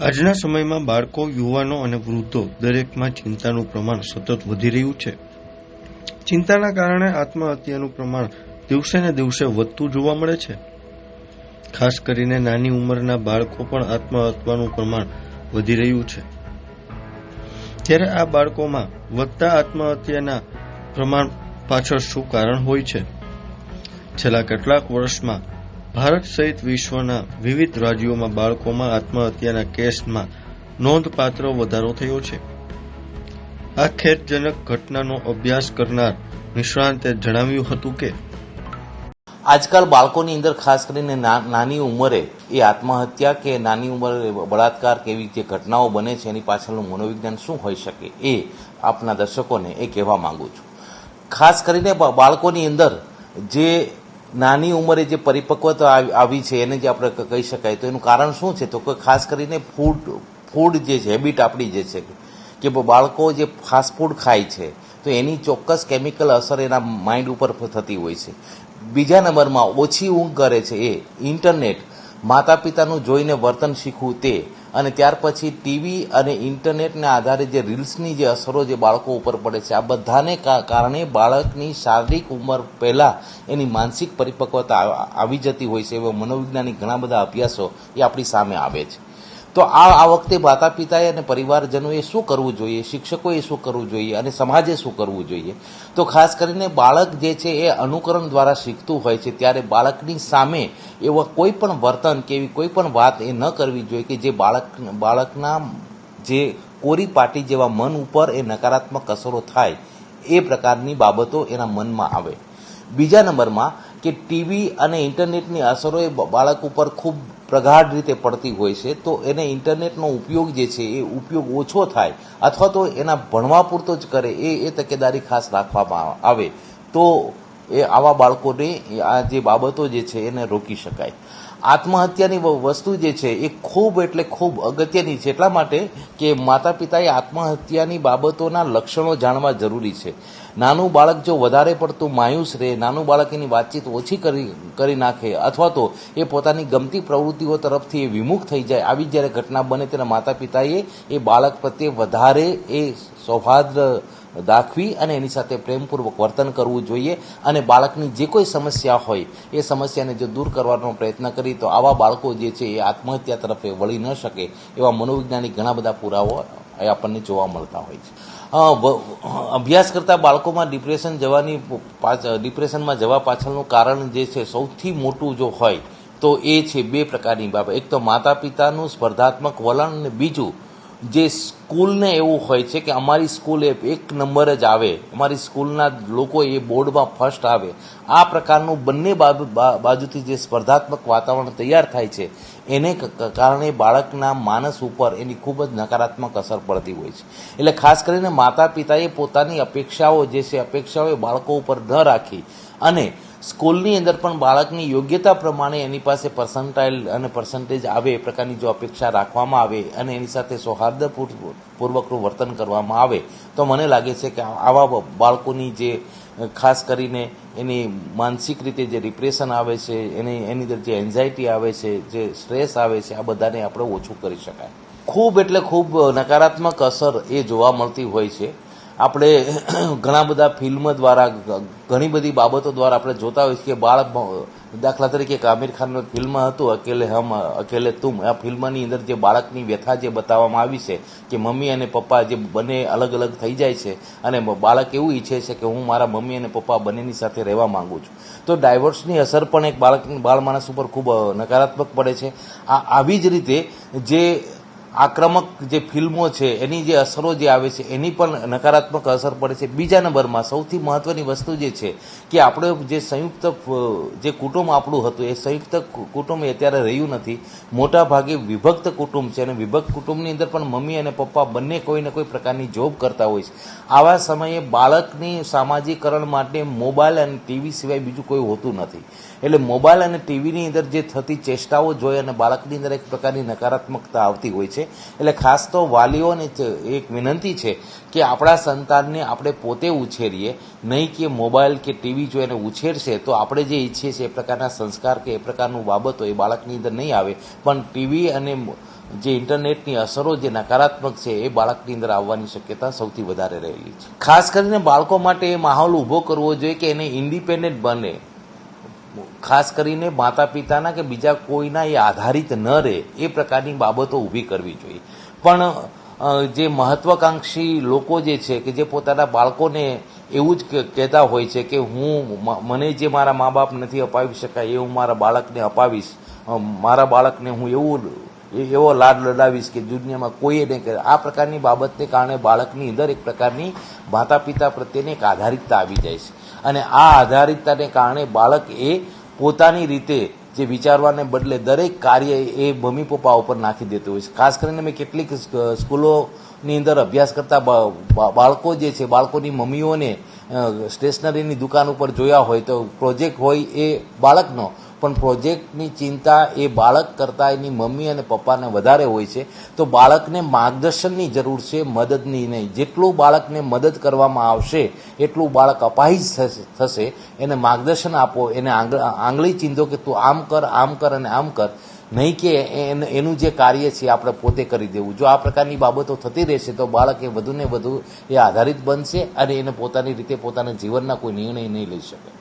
આજના સમયમાં બાળકો, યુવાનો અને વૃદ્ધો દરેકમાં ચિંતાનું પ્રમાણ સતત વધી રહ્યું છે. ચિંતાના કારણે આત્મહત્યાનું પ્રમાણ દિવસે ને દિવસે વધતું જોવા મળે છે. ખાસ કરીને નાની ઉંમરના બાળકો પણ આત્મહત્યાનું પ્રમાણ વધી રહ્યું છે. ત્યારે આ બાળકોમાં વધતા આત્મહત્યાના પ્રમાણ પાછળ શું કારણ હોય છે? છેલ્લા કેટલાક વર્ષમાં ભારત સહિત વિશ્વના વિવિધ રાજ્યોમાં બાળકોમાં આત્મહત્યાના કેસમાં નોંધપાત્ર વધારો થયો છે. આ ખેદજનક ઘટનાનો અભ્યાસ કરનાર નિષ્ણાંતે જણાવ્યું હતું કે, આજકાલ બાળકોની અંદર ખાસ કરીને નાની ઉંમરે એ આત્મહત્યા કે નાની ઉંમરે બળાત્કાર કે એવી જે ઘટનાઓ બને છે એની પાછળનું મનોવિજ્ઞાન શું હોઈ શકે એ આપના દર્શકોને એ કહેવા માંગુ છું. ખાસ કરીને બાળકોની અંદર જે નાની ઉંમરે જે પરિપક્વતા આવી- છે, એને જે આપણે કહી શકાય. તો એનું કારણ શું છે? તો કે ખાસ કરીને ફૂડ ફૂડ જે છે, હેબિટ આપણી જે છે, કે બાળકો જે ફાસ્ટ ફૂડ ખાય છે, તો એની ચોક્કસ કેમિકલ અસર એના માઇન્ડ ઉપર થતી હોય છે. બીજા નંબરમાં ઓછી ઊંઘ કરે છે એ ઇન્ટરનેટ. માતા પિતાનું જોઈને વર્તન શીખવું તે. અને ત્યાર પછી ટીવી અને ઇન્ટરનેટના આધારે જે રીલ્સની જે અસરો જે બાળકો ઉપર પડે છે, આ બધાને કારણે બાળકની શારીરિક ઉંમર પહેલાં એની માનસિક પરિપક્વતા આવી જતી હોય છે, એવા મનોવૈજ્ઞાનિક ઘણા બધા અભ્યાસો એ આપણી સામે આવે છે. તો આ આ વખતે માતા પિતાએ અને પરિવારજનોએ શું કરવું જોઈએ? શિક્ષકોએ શું કરવું જોઈએ? અને સમાજે શું કરવું જોઈએ? તો ખાસ કરીને બાળક જે છે એ અનુકરણ દ્વારા શીખતું હોય છે, ત્યારે બાળકની સામે એવા કોઈ પણ વર્તન કે એવી કોઈ પણ વાત એ ન કરવી જોઈએ કે જે બાળક બાળકના જે કોરી પાટી જેવા મન ઉપર એ નકારાત્મક અસરો થાય એ પ્રકારની બાબતો એના મનમાં આવે. બીજા નંબરમાં કે ટીવી અને ઇન્ટરનેટની અસરો એ બાળક ઉપર ખૂબ પ્રગાઢ રીતે પડતી હોય છે, તો એને ઇન્ટરનેટનો ઉપયોગ જે છે, એ ઉપયોગ ઓછો થાય અથવા તો એના ભણવા પૂરતો જ કરે, એ એ તકેદારી ખાસ રાખવામાં આવે. તો એ આવા બાળકોને આ જે બાબતો જે છે, એને રોકી શકાય. આત્મહત્યાની વસ્તુ જે છે એ ખૂબ એટલે ખૂબ અગત્યની છે. એટલા માટે કે માતા પિતાએ આત્મહત્યાની બાબતોના લક્ષણો જાણવા જરૂરી છે. નાનું બાળક જો વધારે પડતું માયુસ રહે, નાનું બાળક એની વાતચીત ઓછી કરી કરી નાખે અથવા તો એ પોતાની ગમતી પ્રવૃત્તિઓ તરફથી એ વિમુખ થઈ જાય, આવી જ્યારે ઘટના બને તેના માતા પિતાએ એ બાળક પ્રત્યે વધારે એ સૌહાર્દ દાખવી અને એની સાથે પ્રેમપૂર્વક વર્તન કરવું જોઈએ અને બાળકની જે કોઈ સમસ્યા હોય, એ સમસ્યાને જો દૂર કરવાનો પ્રયત્ન કરી, તો આવા બાળકો જે છે, એ આત્મહત્યા તરફે વળી ન શકે, એવા મનોવિજ્ઞાનિક ઘણા બધા પુરાવો એ આપણને જોવા મળતા હોય છે. અભ્યાસ કરતા બાળકોમાં ડિપ્રેશન જવાની ડિપ્રેશનમાં જવા પાછળનું કારણ જે છે, સૌથી મોટું જો હોય, તો એ છે બે પ્રકારની બાબત. એક તો માતા પિતાનું સ્પર્ધાત્મક વલણ અને બીજું જે સ્કૂલને એવું હોય છે કે અમારી સ્કૂલ એ એક નંબર જ આવે, અમારી સ્કૂલના લોકો એ બોર્ડમાં ફર્સ્ટ આવે. આ પ્રકારનું બંને બાજુ બાજુથી જે સ્પર્ધાત્મક વાતાવરણ તૈયાર થાય છે, એને કારણે બાળકના માનસ ઉપર એની ખૂબ જ નકારાત્મક અસર પડતી હોય છે. એટલે ખાસ કરીને માતા પિતાએ પોતાની અપેક્ષાઓ જે છે, અપેક્ષાઓ એ બાળકો ઉપર ન રાખી. અને સ્કૂલની અંદર પણ બાળકની યોગ્યતા પ્રમાણે એની પાસે પર્સન્ટાઇલ અને પર્સન્ટેજ આવે, એ પ્રકારની જો અપેક્ષા રાખવામાં આવે અને એની સાથે સૌહાર્દપૂર્વકનું વર્તન કરવામાં આવે, તો મને લાગે છે કે આવા બાળકોની જે ખાસ કરીને એની માનસિક રીતે જે ડિપ્રેશન આવે છે, એની એની અંદર જે એન્ઝાયટી આવે છે, જે સ્ટ્રેસ આવે છે, આ બધાને આપણે ઓછું કરી શકાય. ખૂબ એટલે ખૂબ નકારાત્મક અસર એ જોવા મળતી હોય છે. આપણે ઘણા બધા ફિલ્મ દ્વારા, ઘણી બધી બાબતો દ્વારા આપણે જોતા હોઈએ કે બાળક દાખલા તરીકે એક આમિર ખાનનું ફિલ્મ હતું, અકેલે હમ, અકેલે તુમ. આ ફિલ્મની અંદર જે બાળકની વ્યથા જે બતાવવામાં આવી છે કે મમ્મી અને પપ્પા જે બંને અલગ અલગ થઈ જાય છે અને બાળક એવું ઈચ્છે છે કે હું મારા મમ્મી અને પપ્પા બંનેની સાથે રહેવા માંગુ છું. તો ડાયવોર્સની અસર પણ એક બાળક બાળ માણસ ઉપર ખૂબ નકારાત્મક પડે છે. આ, આવી જ રીતે જે આક્રમક જે ફિલ્મો છે, એની જે અસરો જે આવે છે, એની પણ નકારાત્મક અસર પડે છે. બીજા નંબરમાં સૌથી મહત્વની વસ્તુ જે છે કે આપણે જે સંયુક્ત, જે કુટુંબ આપણું હતું, એ સંયુક્ત કુટુંબ એ અત્યારે રહ્યું નથી. મોટા ભાગે વિભક્ત કુટુંબ છે અને વિભક્ત કુટુંબની અંદર પણ મમ્મી અને પપ્પા બંને કોઈ ને કોઈ પ્રકારની જોબ કરતા હોય છે. આવા સમયે બાળકની સામાજિકરણ માટે મોબાઈલ અને ટીવી સિવાય બીજું કોઈ હોતું નથી. એટલે મોબાઈલ અને ટીવીની અંદર જે થતી ચેષ્ટાઓ જોઈ અને બાળકની અંદર એક પ્રકારની નકારાત્મકતા આવતી હોય છે. એટલે ખાસ તો વાલીઓને એક વિનંતી છે કે આપણા સંતાનને આપણે પોતે ઉછેરીએ. નહીં કે મોબાઈલ કે ટીવી જો એને ઉછેરશે, તો આપણે જે ઈચ્છીએ છીએ એ પ્રકારના સંસ્કાર કે એ પ્રકારનું બાબતો એ બાળકની અંદર નહીં આવે. પણ ટીવી અને જે ઇન્ટરનેટની અસરો જે નકારાત્મક છે એ બાળકની અંદર આવવાની શક્યતા સૌથી વધારે રહેલી છે. ખાસ કરીને બાળકો માટે એ માહોલ ઊભો કરવો જોઈએ કે એને ઇન્ડિપેન્ડન્ટ બને. ખાસ કરીને માતા પિતાના કે બીજા કોઈના એ આધારિત ન રહે, એ પ્રકારની બાબતો ઊભી કરવી જોઈએ. પણ જે મહત્વાકાંક્ષી લોકો જે છે, કે જે પોતાના બાળકોને એવું જ કહેતા હોય છે કે હું મને જે મારા મા બાપ નથી અપાવી શકાય, એ હું મારા બાળકને અપાવીશ મારા બાળકને હું એવું એવો લાડ લડાવીશ કે દુનિયામાં કોઈએ નહીં કરે. આ પ્રકારની બાબતને કારણે બાળકની અંદર એક પ્રકારની માતા પિતા પ્રત્યેની એક આધારિતતા આવી જાય છે. અને આ આધારિતતાને કારણે બાળક એ પોતાની રીતે જે વિચારવાને બદલે દરેક કાર્ય એ મમ્મી પપ્પા ઉપર નાખી દેતું હોય છે. ખાસ કરીને મેં કેટલીક સ્કૂલોની અંદર અભ્યાસ કરતા બાળકો જે છે, બાળકોની મમ્મીઓને સ્ટેશનરીની દુકાન ઉપર જોયા હોય તો પ્રોજેક્ટ હોય એ બાળકનો. પણ પ્રોજેક્ટની ચિંતા એ બાળક કરતાં એની મમ્મી અને પપ્પાને વધારે હોય છે. તો બાળકને માર્ગદર્શનની જરૂર છે, મદદની નહીં. જેટલું બાળકને મદદ કરવામાં આવશે, એટલું બાળક અપાહિજ થશે- એને માર્ગદર્શન આપો, એને આંગ- આંગળી ચીંધો કે તું આમ કર આમ કર અને આમ કર. નહીં કે એન- જે કાર્ય છે આપણે પોતે કરી દેવું. જો આ પ્રકારની બાબતો થતી રહેશે, તો બાળક એ વધુને વધુ એ આધારિત બનશે અને એને પોતાની રીતે પોતાના જીવનના કોઈ નિર્ણય નહીં લઈ શકે.